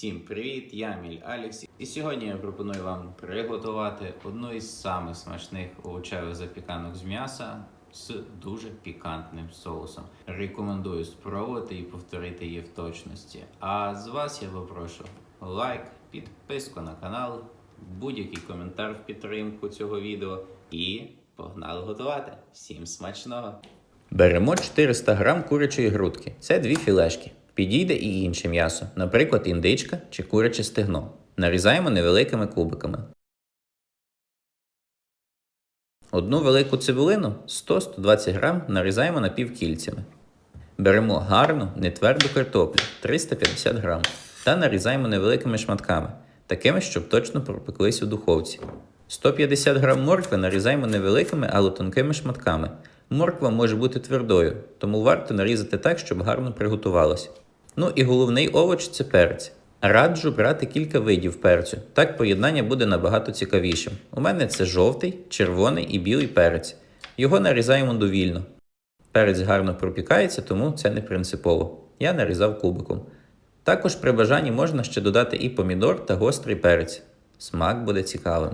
Всім привіт! Я Міль Алікс. І сьогодні я пропоную вам приготувати одну із самих смачних овочевих запіканок з м'яса з дуже пікантним соусом. Рекомендую спробувати і повторити її в точності. А з вас я попрошу лайк, підписку на канал, будь-який коментар в підтримку цього відео і погнали готувати. Всім смачного! Беремо 400 грам курячої грудки. Це дві філешки. Підійде і інше м'ясо, наприклад, індичка чи куряче стегно. Нарізаємо невеликими кубиками. Одну велику цибулину 100-120 грам нарізаємо напівкільцями. Беремо гарну, нетверду картоплю 350 грам та нарізаємо невеликими шматками, такими, щоб точно пропеклись у духовці. 150 грам моркви нарізаємо невеликими, але тонкими шматками. Морква може бути твердою, тому варто нарізати так, щоб гарно приготувалося. Ну і головний овоч це перець. Раджу брати кілька видів перцю, так поєднання буде набагато цікавішим. У мене це жовтий, червоний і білий перець. Його нарізаємо довільно. Перець гарно пропікається, тому це не принципово. Я нарізав кубиком. Також при бажанні можна ще додати і помідор та гострий перець. Смак буде цікавим.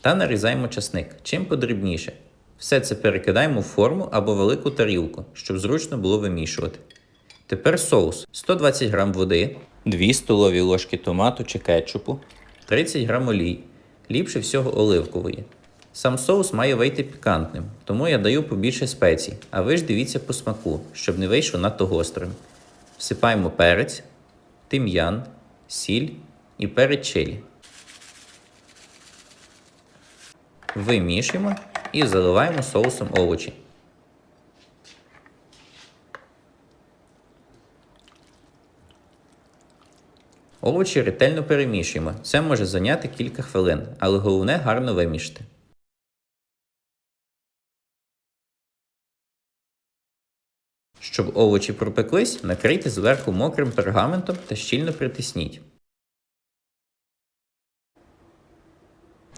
Та нарізаємо часник, чим подрібніше. Все це перекидаємо в форму або велику тарілку, щоб зручно було вимішувати. Тепер соус: 120 г води, 2 столові ложки томату чи кетчупу, 30 г олій, ліпше всього оливкової. Сам соус має вийти пікантним, тому я даю побільше спецій, а ви ж дивіться по смаку, щоб не вийшло надто гострим. Всипаємо перець, тим'ян, сіль і перець чилі. Вимішуємо і заливаємо соусом овочі. Овочі ретельно перемішуємо. Це може зайняти кілька хвилин, але головне гарно вимішати. Щоб овочі пропеклись, накрийте зверху мокрим пергаментом та щільно притисніть.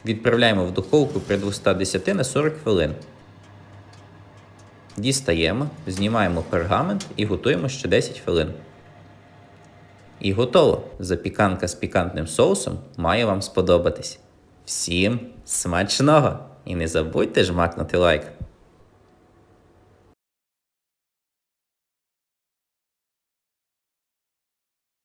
Відправляємо в духовку при 210 на 40 хвилин. Дістаємо, знімаємо пергамент і готуємо ще 10 хвилин. І готово! Запіканка з пікантним соусом має вам сподобатись. Всім смачного! І не забудьте жмакнути лайк.